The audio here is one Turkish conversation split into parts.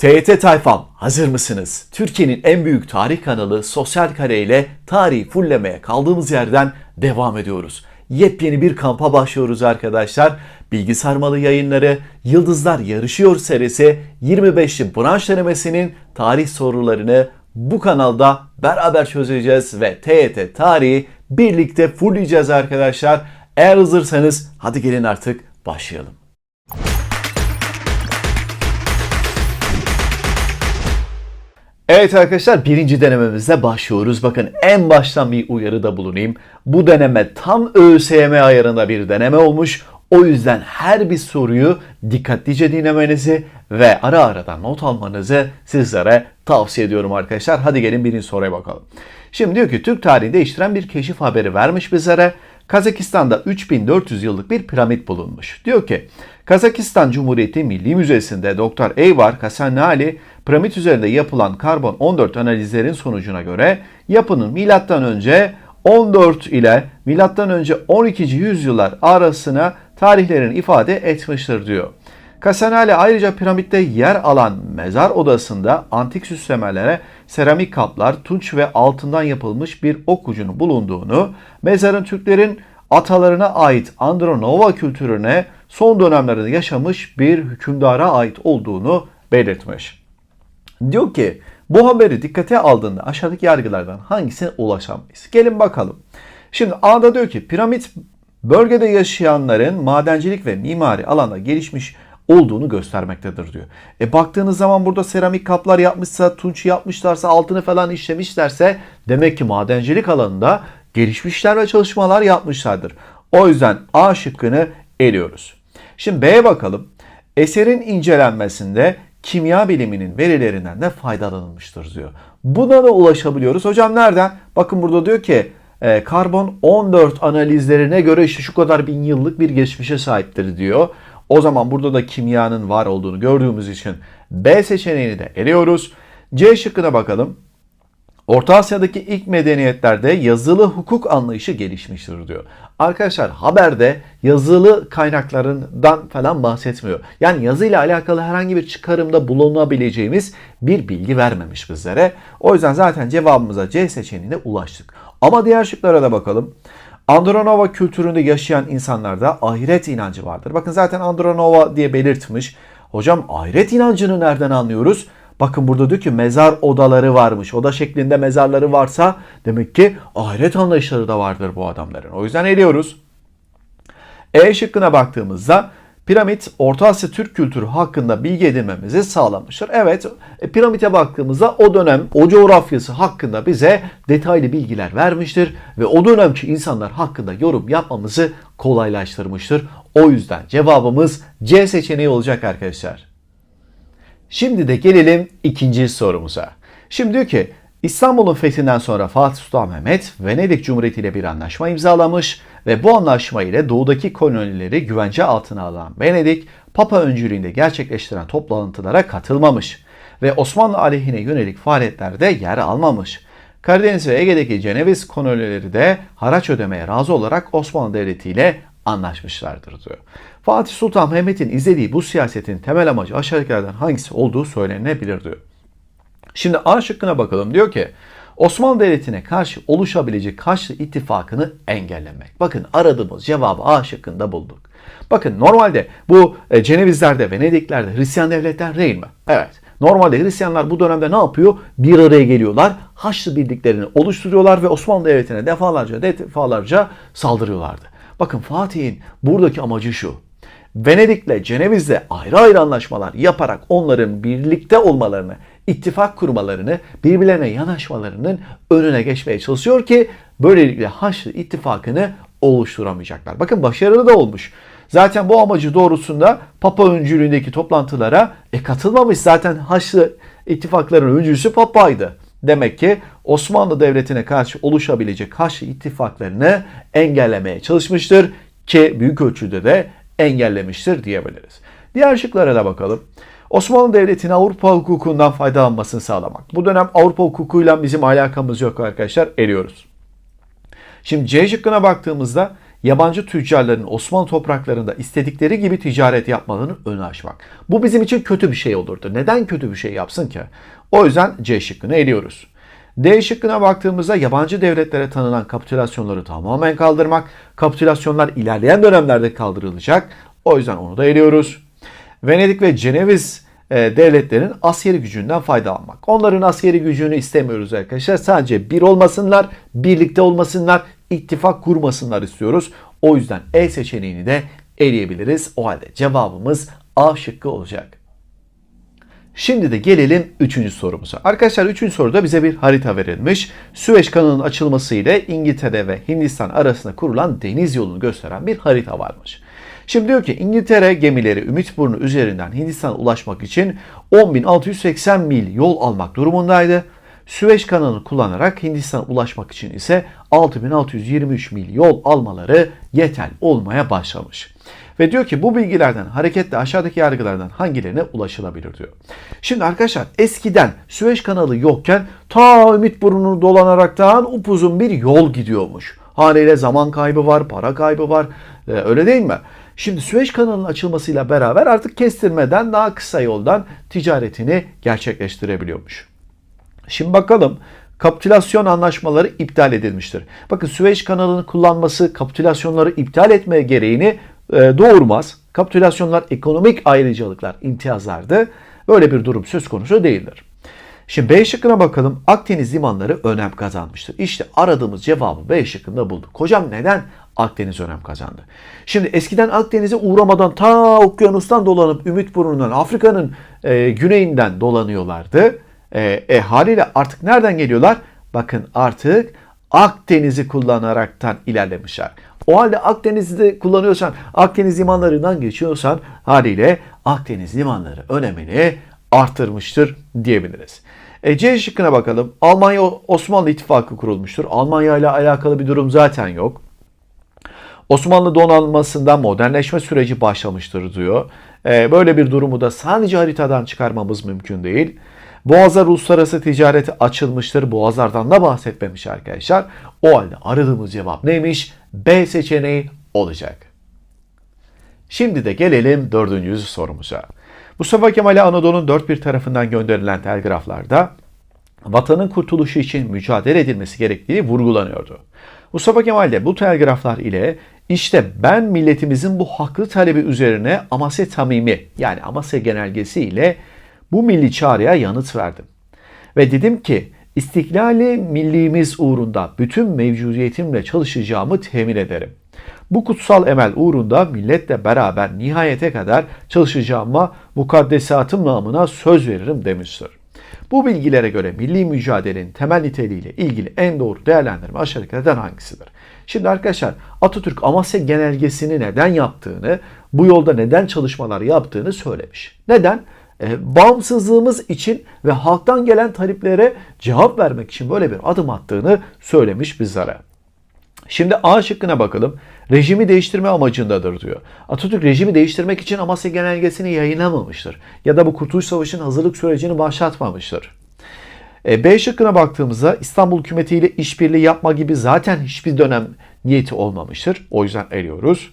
TYT Tayfam hazır mısınız? Türkiye'nin en büyük tarih kanalı Sosyal Kare ile tarihi fullemeye kaldığımız yerden devam ediyoruz. Yepyeni bir kampa başlıyoruz arkadaşlar. Bilgi sarmalı yayınları Yıldızlar Yarışıyor serisi 25'li branş denemesinin tarih sorularını bu kanalda beraber çözeceğiz ve TYT tarihi birlikte fullleyeceğiz arkadaşlar. Eğer hazırsanız hadi gelin artık başlayalım. Evet arkadaşlar birinci denememizde başlıyoruz. Bakın en baştan bir uyarıda bulunayım. Bu deneme tam ÖSYM ayarında bir deneme olmuş. O yüzden her bir soruyu dikkatlice dinlemenizi ve ara ara da not almanızı sizlere tavsiye ediyorum arkadaşlar. Hadi gelin birinci soruya bakalım. Şimdi diyor ki Türk tarihini değiştiren bir keşif haberi vermiş bizlere. Kazakistan'da 3400 yıllık bir piramit bulunmuş. Diyor ki Kazakistan Cumhuriyeti Milli Müzesi'nde Doktor Eyvar Kasanali piramit üzerinde yapılan karbon 14 analizlerin sonucuna göre yapının milattan önce 14 ile milattan önce 12. yüzyıllar arasına tarihlerini ifade etmiştir diyor. Kasanale ayrıca piramitte yer alan mezar odasında antik süslemelere seramik kaplar, tunç ve altından yapılmış bir ok ucunun bulunduğunu, mezarın Türklerin atalarına ait Andronova kültürüne son dönemlerinde yaşamış bir hükümdara ait olduğunu belirtmiş. Diyor ki bu haberi dikkate aldığında aşağıdaki yargılardan hangisine ulaşamayız? Gelin bakalım. Şimdi A'da diyor ki piramit bölgede yaşayanların madencilik ve mimari alanda gelişmiş olduğunu göstermektedir diyor. E baktığınız zaman burada seramik kaplar yapmışsa, tunç yapmışlarsa, altını falan işlemişlerse demek ki madencilik alanında gelişmişler ve çalışmalar yapmışlardır. O yüzden A şıkkını eliyoruz. Şimdi B'ye bakalım. Eserin incelenmesinde kimya biliminin verilerinden de faydalanılmıştır diyor. Buna da ulaşabiliyoruz. Hocam nereden? Bakın burada diyor ki e, karbon 14 analizlerine göre işte şu kadar bin yıllık bir geçmişe sahiptir diyor. O zaman burada da kimyanın var olduğunu gördüğümüz için B seçeneğini de eliyoruz. C şıkkına bakalım. Orta Asya'daki ilk medeniyetlerde yazılı hukuk anlayışı gelişmiştir diyor. Arkadaşlar haberde yazılı kaynaklarından falan bahsetmiyor. Yani yazıyla alakalı herhangi bir çıkarımda bulunabileceğimiz bir bilgi vermemiş bizlere. O yüzden zaten cevabımıza C seçeneğine ulaştık. Ama diğer şıklara da bakalım. Andronova kültüründe yaşayan insanlarda ahiret inancı vardır. Bakın zaten Andronova diye belirtmiş. Hocam ahiret inancını nereden anlıyoruz? Bakın burada diyor ki mezar odaları varmış. Oda şeklinde mezarları varsa demek ki ahiret anlayışları da vardır bu adamların. O yüzden eliyoruz. E şıkkına baktığımızda piramit Orta Asya Türk kültürü hakkında bilgi edinmemizi sağlamıştır. Evet e, piramite baktığımızda o dönem o coğrafyası hakkında bize detaylı bilgiler vermiştir ve o dönemki insanlar hakkında yorum yapmamızı kolaylaştırmıştır. O yüzden cevabımız C seçeneği olacak arkadaşlar. Şimdi de gelelim ikinci sorumuza. Şimdi diyor ki İstanbul'un fethinden sonra Fatih Sultan Mehmet Venedik Cumhuriyeti ile bir anlaşma imzalamış ve bu anlaşma ile doğudaki kolonileri güvence altına alan Venedik, Papa öncülüğünde gerçekleştiren toplantılara katılmamış ve Osmanlı aleyhine yönelik faaliyetlerde yer almamış. Karadeniz ve Ege'deki Ceneviz kolonileri de haraç ödemeye razı olarak Osmanlı Devleti ile anlaşmışlardır diyor. Fatih Sultan Mehmet'in izlediği bu siyasetin temel amacı aşağıdakilerden hangisi olduğu söylenebilir diyor. Şimdi A şıkkına bakalım. Diyor ki Osmanlı Devleti'ne karşı oluşabilecek Haçlı ittifakını engellemek. Bakın aradığımız cevabı A şıkkında bulduk. Bakın normalde bu e, Cenevizlerde, Venediklerde Hristiyan devletler değil mi? Evet. Normalde Hristiyanlar bu dönemde ne yapıyor? Bir araya geliyorlar. Haçlı birliklerini oluşturuyorlar ve Osmanlı Devleti'ne defalarca defalarca saldırıyorlardı. Bakın Fatih'in buradaki amacı şu. Venedik'le Ceneviz'le ayrı ayrı anlaşmalar yaparak onların birlikte olmalarını, ittifak kurmalarını, birbirlerine yanaşmalarının önüne geçmeye çalışıyor ki böylelikle Haçlı ittifakını oluşturamayacaklar. Bakın başarılı da olmuş. Zaten bu amacı doğrusunda Papa öncülüğündeki toplantılara e, katılmamış. Zaten Haçlı ittifakların öncüsü Papa'ydı. Demek ki Osmanlı Devleti'ne karşı oluşabilecek Haçlı ittifaklarını engellemeye çalışmıştır ki büyük ölçüde de engellemiştir diyebiliriz. Diğer şıklara da bakalım. Osmanlı Devleti'nin Avrupa hukukundan faydalanmasını sağlamak. Bu dönem Avrupa hukukuyla bizim alakamız yok arkadaşlar. Eriyoruz. Şimdi C şıkkına baktığımızda yabancı tüccarların Osmanlı topraklarında istedikleri gibi ticaret yapmalarının önü açmak. Bu bizim için kötü bir şey olurdu. Neden kötü bir şey yapsın ki? O yüzden C şıkkını eliyoruz. D şıkkına baktığımızda yabancı devletlere tanınan kapitülasyonları tamamen kaldırmak. Kapitülasyonlar ilerleyen dönemlerde kaldırılacak. O yüzden onu da eliyoruz. Venedik ve Ceneviz e, devletlerin askeri gücünden faydalanmak. Onların askeri gücünü istemiyoruz arkadaşlar. Sadece bir olmasınlar, birlikte olmasınlar, ittifak kurmasınlar istiyoruz. O yüzden E seçeneğini de eleyebiliriz. O halde cevabımız A şıkkı olacak. Şimdi de gelelim 3. sorumuza. Arkadaşlar 3. soruda bize bir harita verilmiş. Süveyş kanalının açılması ile İngiltere ve Hindistan arasında kurulan deniz yolunu gösteren bir harita varmış. Şimdi diyor ki İngiltere gemileri Ümitburnu üzerinden Hindistan'a ulaşmak için 10.680 mil yol almak durumundaydı. Süveyş kanalını kullanarak Hindistan'a ulaşmak için ise 6623 mil yol almaları yeterli olmaya başlamış. Ve diyor ki bu bilgilerden hareketle aşağıdaki yargılardan hangilerine ulaşılabilir diyor. Şimdi arkadaşlar eskiden Süveyş kanalı yokken ta Ümitburnu'nu dolanaraktan upuzun bir yol gidiyormuş. Haliyle zaman kaybı var, para kaybı var. Ee, öyle değil mi? Şimdi Süveyş kanalının açılmasıyla beraber artık kestirmeden daha kısa yoldan ticaretini gerçekleştirebiliyormuş. Şimdi bakalım kapitülasyon anlaşmaları iptal edilmiştir. Bakın Süveyş kanalını kullanması kapitülasyonları iptal etme gereğini e, doğurmaz. Kapitülasyonlar ekonomik ayrıcalıklar, imtiyazlardı. Böyle bir durum söz konusu değildir. Şimdi B şıkkına bakalım. Akdeniz limanları önem kazanmıştır. İşte aradığımız cevabı B şıkkında bulduk. Hocam neden Akdeniz önem kazandı? Şimdi eskiden Akdeniz'e uğramadan ta okyanustan dolanıp Ümitburnu'ndan Afrika'nın e, güneyinden dolanıyorlardı. E, e, haliyle artık nereden geliyorlar? Bakın artık Akdeniz'i kullanaraktan ilerlemişler. O halde Akdeniz'de kullanıyorsan, Akdeniz limanlarından geçiyorsan haliyle Akdeniz limanları önemini arttırmıştır diyebiliriz. E, C şıkkına bakalım. Almanya Osmanlı İttifakı kurulmuştur. Almanya ile alakalı bir durum zaten yok. Osmanlı donanmasında modernleşme süreci başlamıştır diyor. E, böyle bir durumu da sadece haritadan çıkarmamız mümkün değil. Boğazlar uluslararası ticareti açılmıştır. Boğazlardan da bahsetmemiş arkadaşlar. O halde aradığımız cevap neymiş? B seçeneği olacak. Şimdi de gelelim dördüncü sorumuza. Mustafa Kemal'e Anadolu'nun dört bir tarafından gönderilen telgraflarda vatanın kurtuluşu için mücadele edilmesi gerektiği vurgulanıyordu. Mustafa Kemal de bu telgraflar ile işte ben milletimizin bu haklı talebi üzerine Amasya Tamimi yani Amasya Genelgesi ile bu milli çağrıya yanıt verdim. Ve dedim ki istiklali milliğimiz uğrunda bütün mevcudiyetimle çalışacağımı temin ederim. Bu kutsal emel uğrunda milletle beraber nihayete kadar çalışacağıma mukaddesatım namına söz veririm demiştir. Bu bilgilere göre milli mücadelenin temel niteliğiyle ilgili en doğru değerlendirme aşağıdakilerden hangisidir? Şimdi arkadaşlar Atatürk Amasya Genelgesi'ni neden yaptığını, bu yolda neden çalışmalar yaptığını söylemiş. Neden? E, bağımsızlığımız için ve halktan gelen taleplere cevap vermek için böyle bir adım attığını söylemiş bizlere. Şimdi A şıkkına bakalım. Rejimi değiştirme amacındadır diyor. Atatürk rejimi değiştirmek için Amasya Genelgesi'ni yayınlamamıştır. Ya da bu Kurtuluş Savaşı'nın hazırlık sürecini başlatmamıştır. E, B şıkkına baktığımızda İstanbul hükümetiyle işbirliği yapma gibi zaten hiçbir dönem niyeti olmamıştır. O yüzden eliyoruz.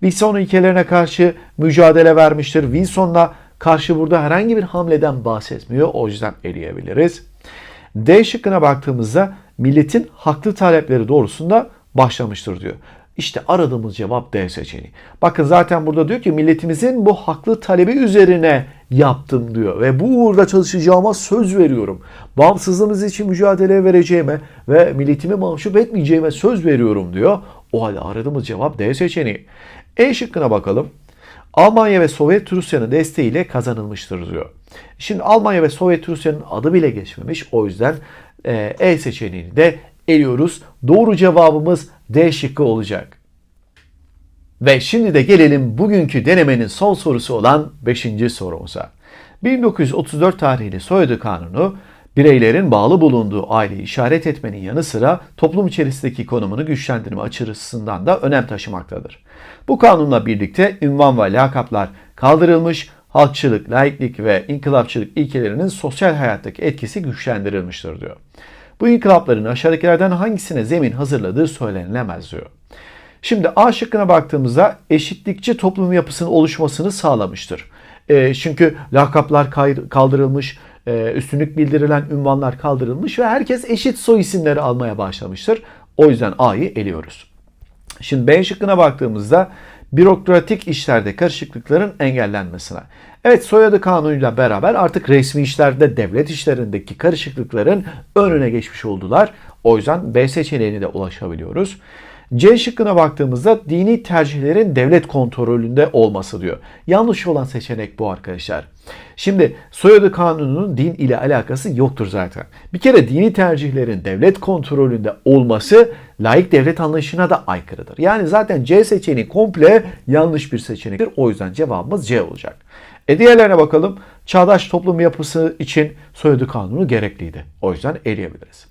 Wilson ilkelerine karşı mücadele vermiştir. Wilson'la karşı burada herhangi bir hamleden bahsetmiyor. O yüzden eleyebiliriz. D şıkkına baktığımızda milletin haklı talepleri doğrusunda başlamıştır diyor. İşte aradığımız cevap D seçeneği. Bakın zaten burada diyor ki milletimizin bu haklı talebi üzerine yaptım diyor. Ve bu uğurda çalışacağıma söz veriyorum. Bağımsızlığımız için mücadele vereceğime ve milletimi mahcup etmeyeceğime söz veriyorum diyor. O halde aradığımız cevap D seçeneği. E şıkkına bakalım. Almanya ve Sovyet Rusya'nın desteğiyle kazanılmıştır diyor. Şimdi Almanya ve Sovyet Rusya'nın adı bile geçmemiş. O yüzden e, e seçeneğini de eliyoruz. Doğru cevabımız D şıkkı olacak. Ve şimdi de gelelim bugünkü denemenin son sorusu olan 5. sorumuza. 1934 tarihli soyadı kanunu bireylerin bağlı bulunduğu aileyi işaret etmenin yanı sıra toplum içerisindeki konumunu güçlendirme açısından da önem taşımaktadır. Bu kanunla birlikte ünvan ve lakaplar kaldırılmış, halkçılık, laiklik ve inkılapçılık ilkelerinin sosyal hayattaki etkisi güçlendirilmiştir diyor. Bu inkılapların aşağıdakilerden hangisine zemin hazırladığı söylenilemez diyor. Şimdi A şıkkına baktığımızda eşitlikçi toplum yapısının oluşmasını sağlamıştır. E, çünkü lakaplar kaldırılmış, e, üstünlük bildirilen ünvanlar kaldırılmış ve herkes eşit soy isimleri almaya başlamıştır. O yüzden A'yı eliyoruz. Şimdi B şıkkına baktığımızda bürokratik işlerde karışıklıkların engellenmesine. Evet soyadı kanunuyla beraber artık resmi işlerde devlet işlerindeki karışıklıkların önüne geçmiş oldular. O yüzden B seçeneğine de ulaşabiliyoruz. C şıkkına baktığımızda dini tercihlerin devlet kontrolünde olması diyor. Yanlış olan seçenek bu arkadaşlar. Şimdi soyadı kanununun din ile alakası yoktur zaten. Bir kere dini tercihlerin devlet kontrolünde olması layık devlet anlayışına da aykırıdır. Yani zaten C seçeneği komple yanlış bir seçenektir. O yüzden cevabımız C olacak. E diğerlerine bakalım. Çağdaş toplum yapısı için soyadı kanunu gerekliydi. O yüzden eleyebiliriz.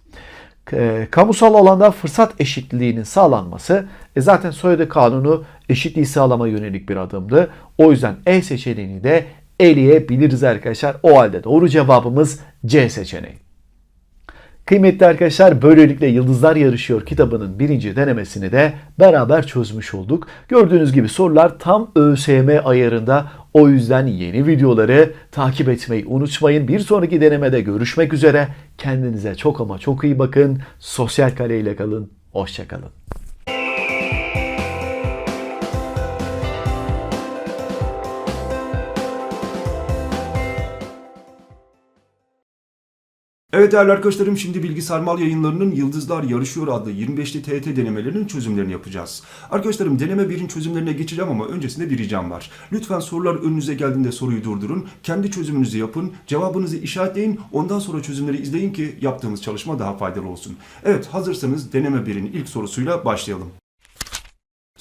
E, kamusal alanda fırsat eşitliğinin sağlanması e, zaten soyadı kanunu eşitliği sağlama yönelik bir adımdı. O yüzden E seçeneğini de eleyebiliriz arkadaşlar. O halde doğru cevabımız C seçeneği. Kıymetli arkadaşlar böylelikle Yıldızlar Yarışıyor kitabının birinci denemesini de beraber çözmüş olduk. Gördüğünüz gibi sorular tam ÖSYM ayarında. O yüzden yeni videoları takip etmeyi unutmayın. Bir sonraki denemede görüşmek üzere. Kendinize çok ama çok iyi bakın. Sosyal kale ile kalın. Hoşçakalın. Evet değerli arkadaşlarım şimdi Bilgisayar Mal yayınlarının Yıldızlar Yarışıyor adlı 25'li TET denemelerinin çözümlerini yapacağız. Arkadaşlarım deneme 1'in çözümlerine geçeceğim ama öncesinde bir ricam var. Lütfen sorular önünüze geldiğinde soruyu durdurun. Kendi çözümünüzü yapın. Cevabınızı işaretleyin. Ondan sonra çözümleri izleyin ki yaptığımız çalışma daha faydalı olsun. Evet hazırsanız deneme 1'in ilk sorusuyla başlayalım.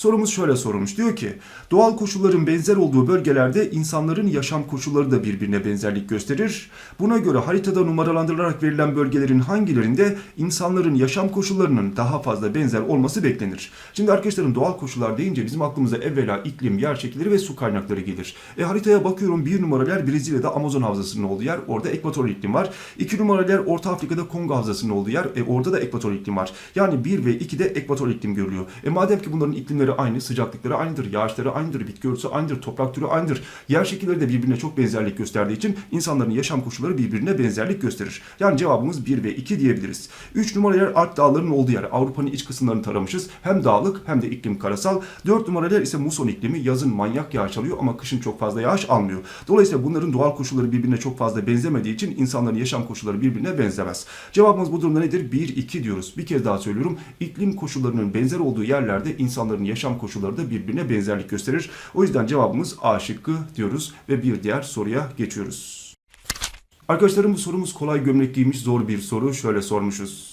Sorumuz şöyle sorulmuş. Diyor ki doğal koşulların benzer olduğu bölgelerde insanların yaşam koşulları da birbirine benzerlik gösterir. Buna göre haritada numaralandırılarak verilen bölgelerin hangilerinde insanların yaşam koşullarının daha fazla benzer olması beklenir. Şimdi arkadaşlarım doğal koşullar deyince bizim aklımıza evvela iklim, yer şekilleri ve su kaynakları gelir. E haritaya bakıyorum bir numaralı yer Brezilya'da Amazon havzasının olduğu yer. Orada ekvator iklim var. İki numaralı yer Orta Afrika'da Kongo havzasının olduğu yer. E orada da ekvator iklim var. Yani 1 ve 2'de ekvator iklim görülüyor. E madem ki bunların iklimleri aynı, sıcaklıkları aynıdır, yağışları aynıdır, bitki örtüsü aynıdır, toprak türü aynıdır. Yer şekilleri de birbirine çok benzerlik gösterdiği için insanların yaşam koşulları birbirine benzerlik gösterir. Yani cevabımız 1 ve 2 diyebiliriz. 3 numaralı yer Alp dağlarının olduğu yer. Avrupa'nın iç kısımlarını taramışız. Hem dağlık hem de iklim karasal. 4 numaralı yer ise muson iklimi. Yazın manyak yağış alıyor ama kışın çok fazla yağış almıyor. Dolayısıyla bunların doğal koşulları birbirine çok fazla benzemediği için insanların yaşam koşulları birbirine benzemez. Cevabımız bu durumda nedir? 1, 2 diyoruz. Bir kez daha söylüyorum. İklim koşullarının benzer olduğu yerlerde insanların yaşam koşulları da birbirine benzerlik gösterir. O yüzden cevabımız A şıkkı diyoruz ve bir diğer soruya geçiyoruz. Arkadaşlarım bu sorumuz kolay gömlek giymiş zor bir soru. Şöyle sormuşuz.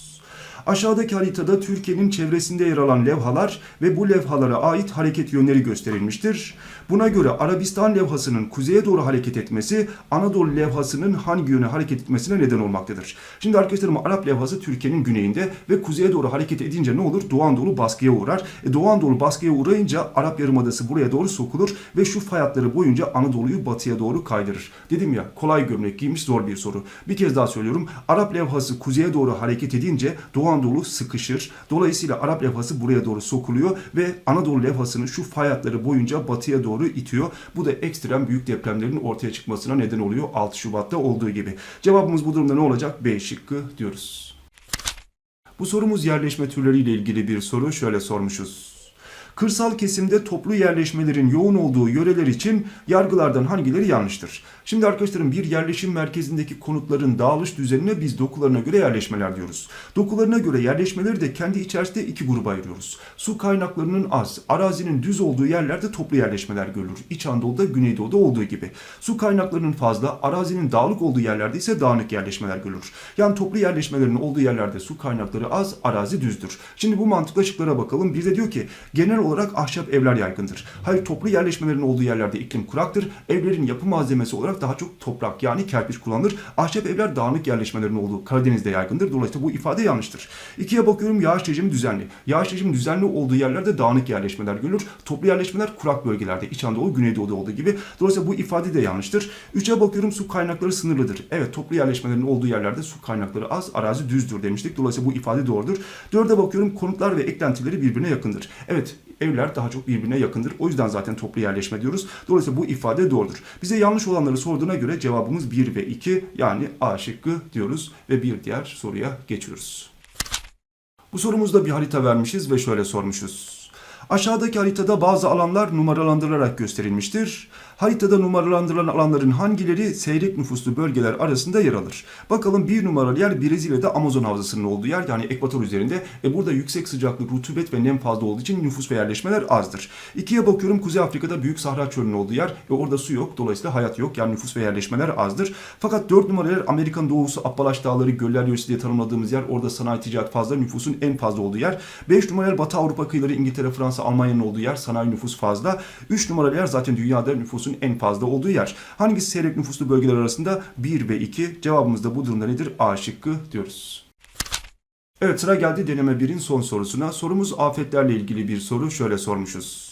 Aşağıdaki haritada Türkiye'nin çevresinde yer alan levhalar ve bu levhalara ait hareket yönleri gösterilmiştir. Buna göre Arabistan levhasının kuzeye doğru hareket etmesi Anadolu levhasının hangi yöne hareket etmesine neden olmaktadır. Şimdi arkadaşlarım Arap levhası Türkiye'nin güneyinde ve kuzeye doğru hareket edince ne olur? Doğu Anadolu baskıya uğrar. E, Doğu Anadolu baskıya uğrayınca Arap Yarımadası buraya doğru sokulur ve şu fay boyunca Anadolu'yu batıya doğru kaydırır. Dedim ya kolay gömlek giymiş zor bir soru. Bir kez daha söylüyorum. Arap levhası kuzeye doğru hareket edince Doğu Anadolu sıkışır. Dolayısıyla Arap levhası buraya doğru sokuluyor ve Anadolu levhasının şu fay boyunca batıya doğru itiyor. Bu da ekstrem büyük depremlerin ortaya çıkmasına neden oluyor 6 Şubat'ta olduğu gibi. Cevabımız bu durumda ne olacak? B şıkkı diyoruz. Bu sorumuz yerleşme türleriyle ilgili bir soru. Şöyle sormuşuz. Kırsal kesimde toplu yerleşmelerin yoğun olduğu yöreler için yargılardan hangileri yanlıştır? Şimdi arkadaşlarım bir yerleşim merkezindeki konutların dağılış düzenine biz dokularına göre yerleşmeler diyoruz. Dokularına göre yerleşmeleri de kendi içerisinde iki gruba ayırıyoruz. Su kaynaklarının az, arazinin düz olduğu yerlerde toplu yerleşmeler görülür. İç Anadolu'da, Güneydoğu'da olduğu gibi. Su kaynaklarının fazla, arazinin dağlık olduğu yerlerde ise dağınık yerleşmeler görülür. Yani toplu yerleşmelerin olduğu yerlerde su kaynakları az, arazi düzdür. Şimdi bu mantıkla şıklara bakalım. Bir de diyor ki genel olarak ahşap evler yaygındır. Hayır toplu yerleşmelerin olduğu yerlerde iklim kuraktır. Evlerin yapı malzemesi olarak daha çok toprak yani kerpiç kullanılır. Ahşap evler dağınık yerleşmelerin olduğu Karadeniz'de yaygındır. Dolayısıyla bu ifade yanlıştır. İkiye bakıyorum yağış rejimi düzenli. Yağış rejimi düzenli olduğu yerlerde dağınık yerleşmeler görülür. Toplu yerleşmeler kurak bölgelerde. İç Anadolu, Güneydoğu'da olduğu gibi. Dolayısıyla bu ifade de yanlıştır. Üçe bakıyorum su kaynakları sınırlıdır. Evet toplu yerleşmelerin olduğu yerlerde su kaynakları az, arazi düzdür demiştik. Dolayısıyla bu ifade doğrudur. Dörde bakıyorum konutlar ve eklentileri birbirine yakındır. Evet evler daha çok birbirine yakındır. O yüzden zaten toplu yerleşme diyoruz. Dolayısıyla bu ifade doğrudur. Bize yanlış olanları sorduğuna göre cevabımız 1 ve 2 yani A şıkkı diyoruz ve bir diğer soruya geçiyoruz. Bu sorumuzda bir harita vermişiz ve şöyle sormuşuz. Aşağıdaki haritada bazı alanlar numaralandırılarak gösterilmiştir. Haritada numaralandırılan alanların hangileri seyrek nüfuslu bölgeler arasında yer alır? Bakalım bir numaralı yer Brezilya'da Amazon havzasının olduğu yer yani ekvator üzerinde. E burada yüksek sıcaklık, rutubet ve nem fazla olduğu için nüfus ve yerleşmeler azdır. İkiye bakıyorum Kuzey Afrika'da Büyük Sahra Çölü'nün olduğu yer ve orada su yok. Dolayısıyla hayat yok yani nüfus ve yerleşmeler azdır. Fakat dört numaralı yer Amerika'nın doğusu Appalaç Dağları, Göller Yöresi diye tanımladığımız yer. Orada sanayi ticaret fazla, nüfusun en fazla olduğu yer. Beş numaralı yer Batı Avrupa kıyıları, İngiltere, Fransa, Almanya'nın olduğu yer. Sanayi nüfus fazla. Üç numaralı yer zaten dünyada nüfusun en fazla olduğu yer. Hangisi seyrek nüfuslu bölgeler arasında? 1 ve 2. Cevabımız da bu durumda nedir? A şıkkı diyoruz. Evet sıra geldi deneme 1'in son sorusuna. Sorumuz afetlerle ilgili bir soru. Şöyle sormuşuz.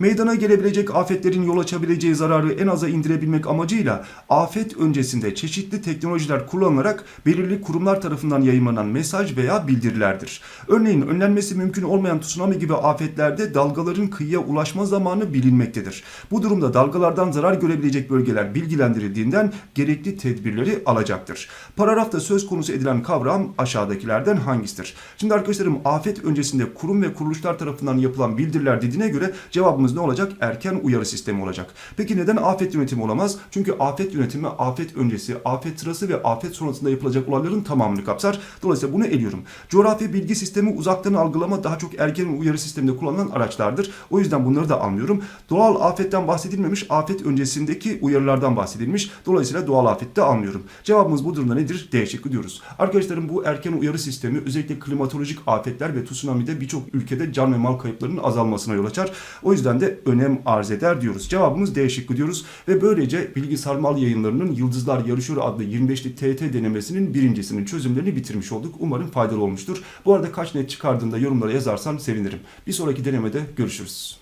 Meydana gelebilecek afetlerin yol açabileceği zararı en aza indirebilmek amacıyla afet öncesinde çeşitli teknolojiler kullanılarak belirli kurumlar tarafından yayınlanan mesaj veya bildirilerdir. Örneğin önlenmesi mümkün olmayan tsunami gibi afetlerde dalgaların kıyıya ulaşma zamanı bilinmektedir. Bu durumda dalgalardan zarar görebilecek bölgeler bilgilendirildiğinden gerekli tedbirleri alacaktır. Paragrafta söz konusu edilen kavram aşağıdakilerden hangisidir? Şimdi arkadaşlarım afet öncesinde kurum ve kuruluşlar tarafından yapılan bildiriler dediğine göre cevabımız ne olacak? Erken uyarı sistemi olacak. Peki neden afet yönetimi olamaz? Çünkü afet yönetimi afet öncesi, afet sırası ve afet sonrasında yapılacak olayların tamamını kapsar. Dolayısıyla bunu eliyorum. Coğrafi bilgi sistemi uzaktan algılama daha çok erken uyarı sisteminde kullanılan araçlardır. O yüzden bunları da almıyorum. Doğal afetten bahsedilmemiş, afet öncesindeki uyarılardan bahsedilmiş. Dolayısıyla doğal afette almıyorum. Cevabımız bu durumda nedir? D şıkkı diyoruz. Arkadaşlarım bu erken uyarı sistemi özellikle klimatolojik afetler ve tsunami'de birçok ülkede can ve mal kayıplarının azalmasına yol açar. O yüzden de önem arz eder diyoruz. Cevabımız D şıkkı diyoruz ve böylece Bilgi Sarmal yayınlarının Yıldızlar Yarışıyor adlı 25'lik TET denemesinin birincisinin çözümlerini bitirmiş olduk. Umarım faydalı olmuştur. Bu arada kaç net çıkardığında yorumlara yazarsan sevinirim. Bir sonraki denemede görüşürüz.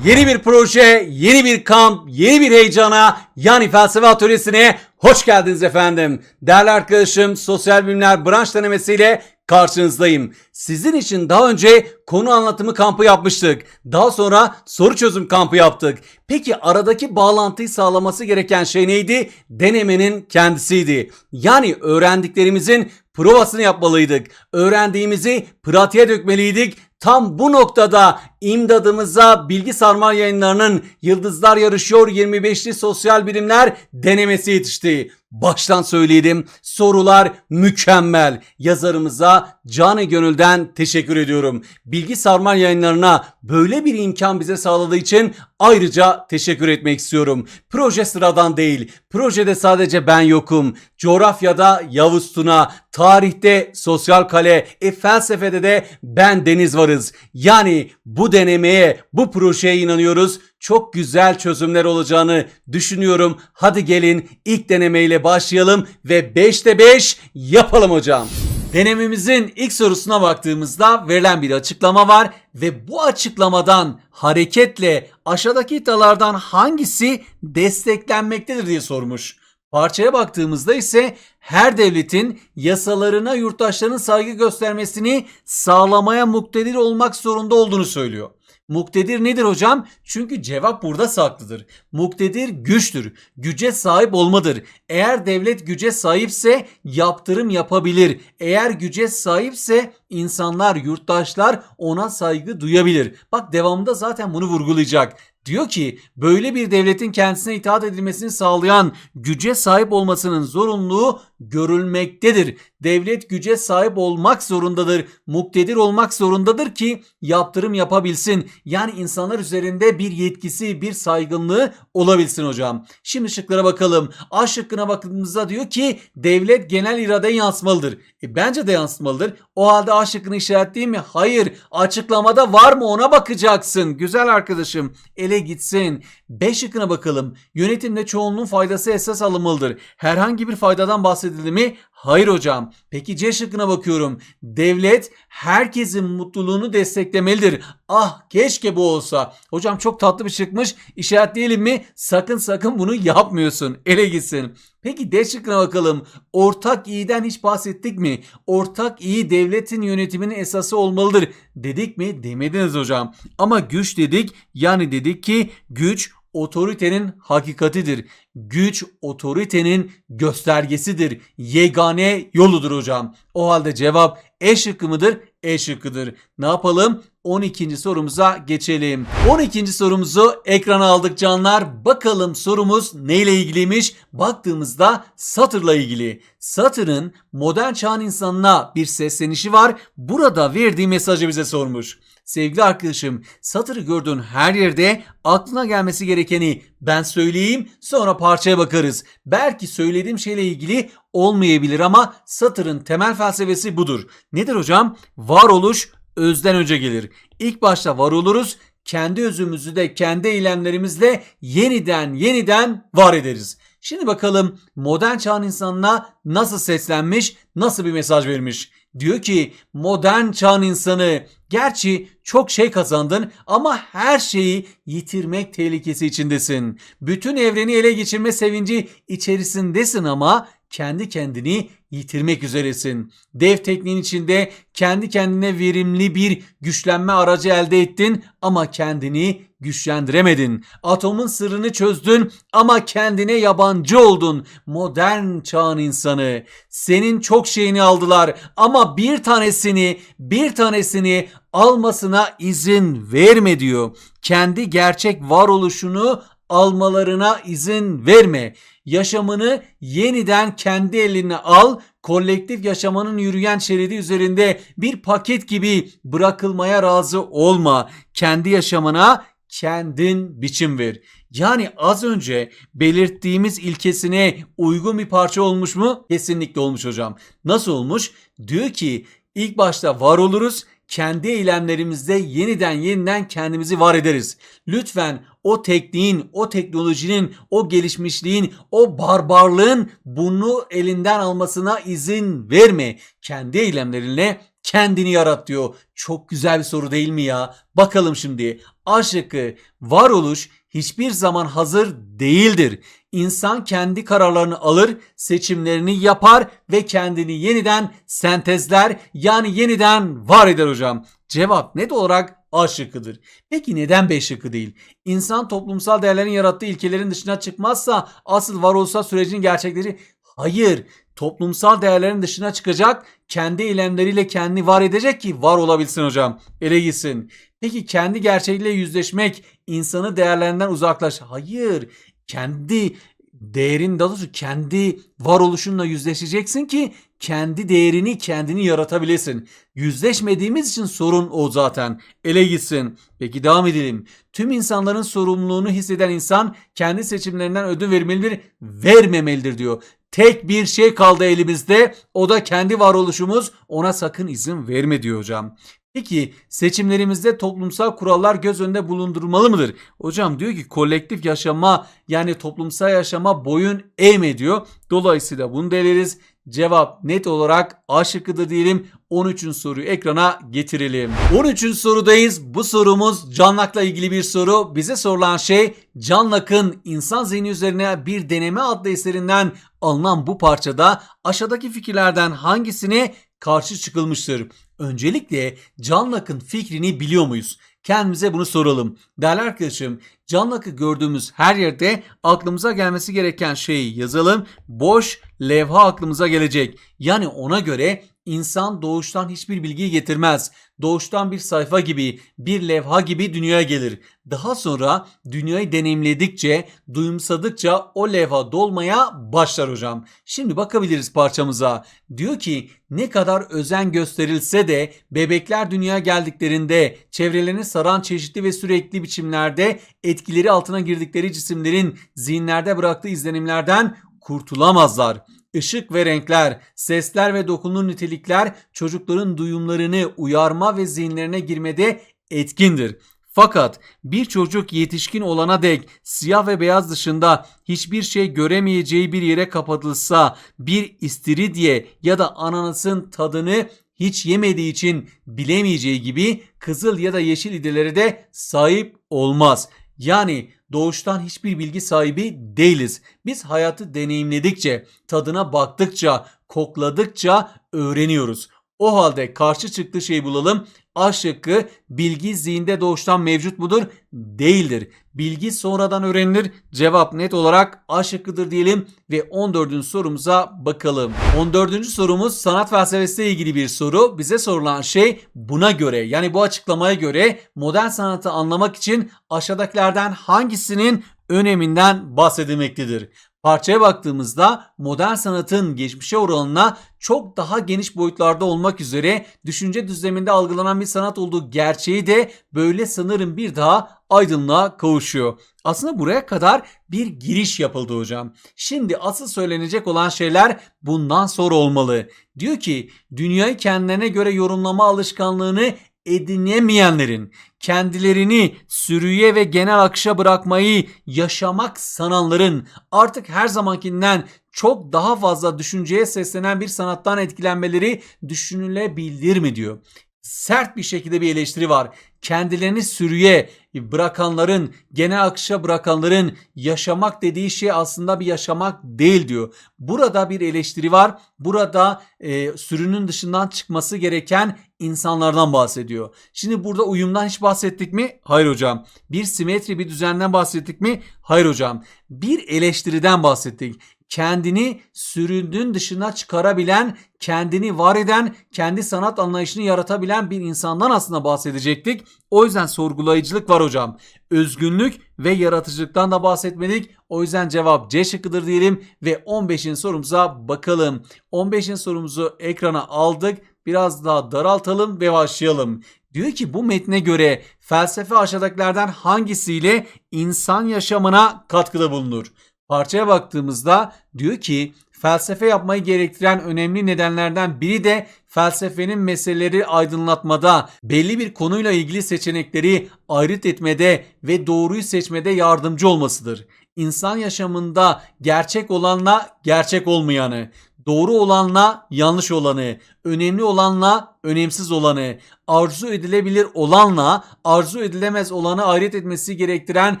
Yeni bir proje, yeni bir kamp, yeni bir heyecana yani felsefe atölyesine hoş geldiniz efendim. Değerli arkadaşım sosyal bilimler branş denemesiyle karşınızdayım. Sizin için daha önce konu anlatımı kampı yapmıştık. Daha sonra soru çözüm kampı yaptık. Peki aradaki bağlantıyı sağlaması gereken şey neydi? Denemenin kendisiydi. Yani öğrendiklerimizin provasını yapmalıydık. Öğrendiğimizi pratiğe dökmeliydik. Tam bu noktada imdadımıza Bilgi Sarmal Yayınları'nın Yıldızlar Yarışıyor 25'li Sosyal Bilimler denemesi yetişti. Baştan söyledim. Sorular mükemmel. Yazarımıza canı gönülden teşekkür ediyorum. Bilgi Sarmal Yayınları'na böyle bir imkan bize sağladığı için ayrıca teşekkür etmek istiyorum. Proje sıradan değil. Projede sadece ben yokum. Coğrafyada Yavuz Tuna, tarihte Sosyal Kale, e felsefede de ben Deniz varız. Yani bu denemeye, bu projeye inanıyoruz. Çok güzel çözümler olacağını düşünüyorum. Hadi gelin ilk denemeyle başlayalım ve 5'te 5 yapalım hocam. Denememizin ilk sorusuna baktığımızda verilen bir açıklama var ve bu açıklamadan hareketle aşağıdaki iddialardan hangisi desteklenmektedir diye sormuş. Parçaya baktığımızda ise her devletin yasalarına yurttaşlarının saygı göstermesini sağlamaya muktedir olmak zorunda olduğunu söylüyor. Muktedir nedir hocam? Çünkü cevap burada saklıdır. Muktedir güçtür. Güce sahip olmadır. Eğer devlet güce sahipse yaptırım yapabilir. Eğer güce sahipse insanlar, yurttaşlar ona saygı duyabilir. Bak devamında zaten bunu vurgulayacak. Diyor ki böyle bir devletin kendisine itaat edilmesini sağlayan güce sahip olmasının zorunluluğu görülmektedir. Devlet güce sahip olmak zorundadır. Muktedir olmak zorundadır ki yaptırım yapabilsin. Yani insanlar üzerinde bir yetkisi, bir saygınlığı olabilsin hocam. Şimdi şıklara bakalım. A şıkkına baktığımızda diyor ki devlet genel iradeye yansımalıdır. E, bence de yansımalıdır. O halde A şıkkını işaretleyeyim mi? Hayır. Açıklamada var mı ona bakacaksın. Güzel arkadaşım. Ele gitsin. B şıkkına bakalım. Yönetimde çoğunluğun faydası esas alınmalıdır. Herhangi bir faydadan bahsedildi mi? Hayır hocam. Peki C şıkkına bakıyorum. Devlet herkesin mutluluğunu desteklemelidir. Ah keşke bu olsa. Hocam çok tatlı bir şıkmış. İşaretleyelim mi? Sakın sakın bunu yapmıyorsun. Ele gitsin. Peki D şıkkına bakalım. Ortak iyiden hiç bahsettik mi? Ortak iyi devletin yönetiminin esası olmalıdır. Dedik mi? Demediniz hocam. Ama güç dedik. Yani dedik ki güç otoritenin hakikatidir. Güç otoritenin göstergesidir. Yegane yoludur hocam. O halde cevap E şıkkı mıdır? E şıkkıdır. Ne yapalım? 12. sorumuza geçelim. 12. sorumuzu ekrana aldık canlar. Bakalım sorumuz neyle ilgiliymiş? Baktığımızda Satır'la ilgili. Satır'ın modern çağın insanına bir seslenişi var. Burada verdiği mesajı bize sormuş. Sevgili arkadaşım, Satır'ı gördüğün her yerde aklına gelmesi gerekeni ben söyleyeyim sonra parçaya bakarız. Belki söylediğim şeyle ilgili olmayabilir ama Satır'ın temel felsefesi budur. Nedir hocam? Varoluş özden önce gelir. İlk başta var oluruz, kendi özümüzü de kendi eylemlerimizle yeniden yeniden var ederiz. Şimdi bakalım modern çağın insanına nasıl seslenmiş, nasıl bir mesaj vermiş. Diyor ki modern çağın insanı gerçi çok şey kazandın ama her şeyi yitirmek tehlikesi içindesin. Bütün evreni ele geçirme sevinci içerisindesin ama kendi kendini yitirmek üzeresin. Dev tekniğin içinde kendi kendine verimli bir güçlenme aracı elde ettin ama kendini güçlendiremedin. Atomun sırrını çözdün ama kendine yabancı oldun. Modern çağın insanı. Senin çok şeyini aldılar ama bir tanesini, bir tanesini almasına izin verme diyor. Kendi gerçek varoluşunu almalarına izin verme. Yaşamını yeniden kendi eline al. Kolektif yaşamanın yürüyen şeridi üzerinde bir paket gibi bırakılmaya razı olma. Kendi yaşamına kendin biçim ver. Yani az önce belirttiğimiz ilkesine uygun bir parça olmuş mu? Kesinlikle olmuş hocam. Nasıl olmuş? Diyor ki ilk başta var oluruz, kendi eylemlerimizde yeniden yeniden kendimizi var ederiz. Lütfen o tekniğin, o teknolojinin, o gelişmişliğin, o barbarlığın bunu elinden almasına izin verme. Kendi eylemlerinle kendini yarat diyor. Çok güzel bir soru değil mi ya? Bakalım şimdi. A şıkkı varoluş hiçbir zaman hazır değildir. İnsan kendi kararlarını alır, seçimlerini yapar ve kendini yeniden sentezler yani yeniden var eder hocam. Cevap net olarak A şıkkıdır. Peki neden B şıkkı değil? İnsan toplumsal değerlerin yarattığı ilkelerin dışına çıkmazsa asıl varoluşsal sürecin gerçekleri hayır. Toplumsal değerlerin dışına çıkacak, kendi eylemleriyle kendini var edecek ki var olabilsin hocam. Ele gitsin. Peki kendi gerçeğiyle yüzleşmek insanı değerlerinden uzaklaş. Hayır. Kendi değerin daha doğrusu kendi varoluşunla yüzleşeceksin ki kendi değerini kendini yaratabilesin. Yüzleşmediğimiz için sorun o zaten. Ele gitsin. Peki devam edelim. Tüm insanların sorumluluğunu hisseden insan kendi seçimlerinden ödün vermelidir, vermemelidir diyor. Tek bir şey kaldı elimizde. O da kendi varoluşumuz. Ona sakın izin verme diyor hocam. Peki seçimlerimizde toplumsal kurallar göz önünde bulundurulmalı mıdır? Hocam diyor ki kolektif yaşama yani toplumsal yaşama boyun eğme diyor. Dolayısıyla bunu deleriz. Cevap net olarak A şıkkıdır diyelim. 13. soruyu ekrana getirelim. 13. sorudayız. Bu sorumuz Canlak'la ilgili bir soru. Bize sorulan şey Canlak'ın insan zihni üzerine bir deneme adlı eserinden alınan bu parçada aşağıdaki fikirlerden hangisine karşı çıkılmıştır? Öncelikle Canlak'ın fikrini biliyor muyuz? Kendimize bunu soralım. Değerli arkadaşım, Canlak'ı gördüğümüz her yerde aklımıza gelmesi gereken şeyi yazalım. Boş levha aklımıza gelecek. Yani ona göre insan doğuştan hiçbir bilgiyi getirmez. Doğuştan bir sayfa gibi, bir levha gibi dünyaya gelir. Daha sonra dünyayı deneyimledikçe, duyumsadıkça o levha dolmaya başlar hocam. Şimdi bakabiliriz parçamıza. Diyor ki ne kadar özen gösterilse de bebekler dünyaya geldiklerinde çevrelerini saran çeşitli ve sürekli biçimlerde etkileri altına girdikleri cisimlerin zihinlerde bıraktığı izlenimlerden kurtulamazlar. Işık ve renkler, sesler ve dokunun nitelikler çocukların duyumlarını uyarma ve zihinlerine girmede etkindir. Fakat bir çocuk yetişkin olana dek siyah ve beyaz dışında hiçbir şey göremeyeceği bir yere kapatılsa bir istiridye ya da ananasın tadını hiç yemediği için bilemeyeceği gibi kızıl ya da yeşil idelere de sahip olmaz. Yani doğuştan hiçbir bilgi sahibi değiliz. Biz hayatı deneyimledikçe, tadına baktıkça, kokladıkça öğreniyoruz. O halde karşı çıktığı şeyi bulalım. A şıkkı bilgi zihinde doğuştan mevcut mudur? Değildir. Bilgi sonradan öğrenilir. Cevap net olarak A şıkkıdır diyelim ve 14. sorumuza bakalım. 14. sorumuz sanat felsefesiyle ilgili bir soru. Bize sorulan şey buna göre yani bu açıklamaya göre modern sanatı anlamak için aşağıdakilerden hangisinin öneminden bahsedilmektedir? Parçaya baktığımızda modern sanatın geçmişe oranına çok daha geniş boyutlarda olmak üzere düşünce düzleminde algılanan bir sanat olduğu gerçeği de böyle sanırım bir daha aydınlığa kavuşuyor. Aslında buraya kadar bir giriş yapıldı hocam. Şimdi asıl söylenecek olan şeyler bundan sonra olmalı. Diyor ki dünyayı kendilerine göre yorumlama alışkanlığını edinemeyenlerin kendilerini sürüye ve genel akışa bırakmayı yaşamak sananların artık her zamankinden çok daha fazla düşünceye seslenen bir sanattan etkilenmeleri düşünülebilir mi diyor. Sert bir şekilde bir eleştiri var. Kendilerini sürüye bırakanların, genel akışa bırakanların yaşamak dediği şey aslında bir yaşamak değil diyor. Burada bir eleştiri var. Burada e, sürünün dışından çıkması gereken insanlardan bahsediyor. Şimdi burada uyumdan hiç bahsettik mi? Hayır hocam. Bir simetri, bir düzenden bahsettik mi? Hayır hocam. Bir eleştiriden bahsettik kendini sürünün dışına çıkarabilen, kendini var eden, kendi sanat anlayışını yaratabilen bir insandan aslında bahsedecektik. O yüzden sorgulayıcılık var hocam. Özgünlük ve yaratıcılıktan da bahsetmedik. O yüzden cevap C şıkkıdır diyelim ve 15. sorumuza bakalım. 15. sorumuzu ekrana aldık. Biraz daha daraltalım ve başlayalım. Diyor ki bu metne göre felsefe aşağıdakilerden hangisiyle insan yaşamına katkıda bulunur? Parçaya baktığımızda diyor ki felsefe yapmayı gerektiren önemli nedenlerden biri de felsefenin meseleleri aydınlatmada, belli bir konuyla ilgili seçenekleri ayrıt etmede ve doğruyu seçmede yardımcı olmasıdır. İnsan yaşamında gerçek olanla gerçek olmayanı, doğru olanla yanlış olanı, önemli olanla önemsiz olanı, arzu edilebilir olanla arzu edilemez olanı ayrıt etmesi gerektiren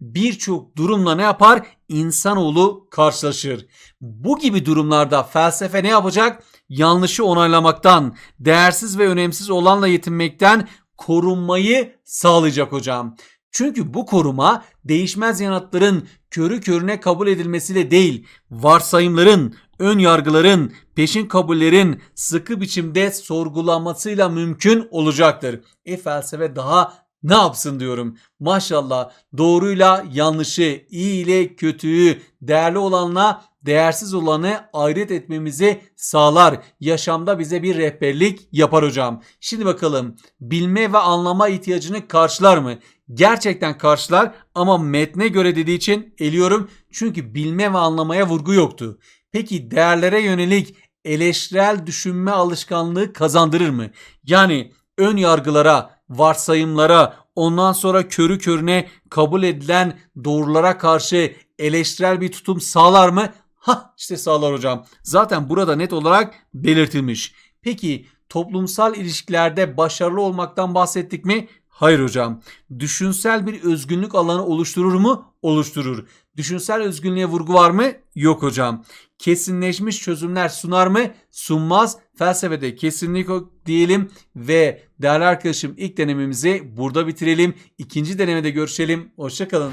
birçok durumla ne yapar? İnsanoğlu karşılaşır. Bu gibi durumlarda felsefe ne yapacak? Yanlışı onaylamaktan, değersiz ve önemsiz olanla yetinmekten korunmayı sağlayacak hocam. Çünkü bu koruma değişmez yanıtların körü körüne kabul edilmesiyle değil, varsayımların, ön yargıların, peşin kabullerin sıkı biçimde sorgulanmasıyla mümkün olacaktır. E felsefe daha ne yapsın diyorum. Maşallah doğruyla yanlışı, iyi ile kötüyü, değerli olanla değersiz olanı ayrıt etmemizi sağlar. Yaşamda bize bir rehberlik yapar hocam. Şimdi bakalım bilme ve anlama ihtiyacını karşılar mı? Gerçekten karşılar ama metne göre dediği için eliyorum. Çünkü bilme ve anlamaya vurgu yoktu. Peki değerlere yönelik eleştirel düşünme alışkanlığı kazandırır mı? Yani ön yargılara, varsayımlara, ondan sonra körü körüne kabul edilen doğrulara karşı eleştirel bir tutum sağlar mı? Ha işte sağlar hocam. Zaten burada net olarak belirtilmiş. Peki toplumsal ilişkilerde başarılı olmaktan bahsettik mi? Hayır hocam. Düşünsel bir özgünlük alanı oluşturur mu? Oluşturur. Düşünsel özgünlüğe vurgu var mı? Yok hocam. Kesinleşmiş çözümler sunar mı? Sunmaz. Felsefede kesinlik diyelim ve değerli arkadaşım ilk denememizi burada bitirelim. İkinci denemede görüşelim. Hoşçakalın.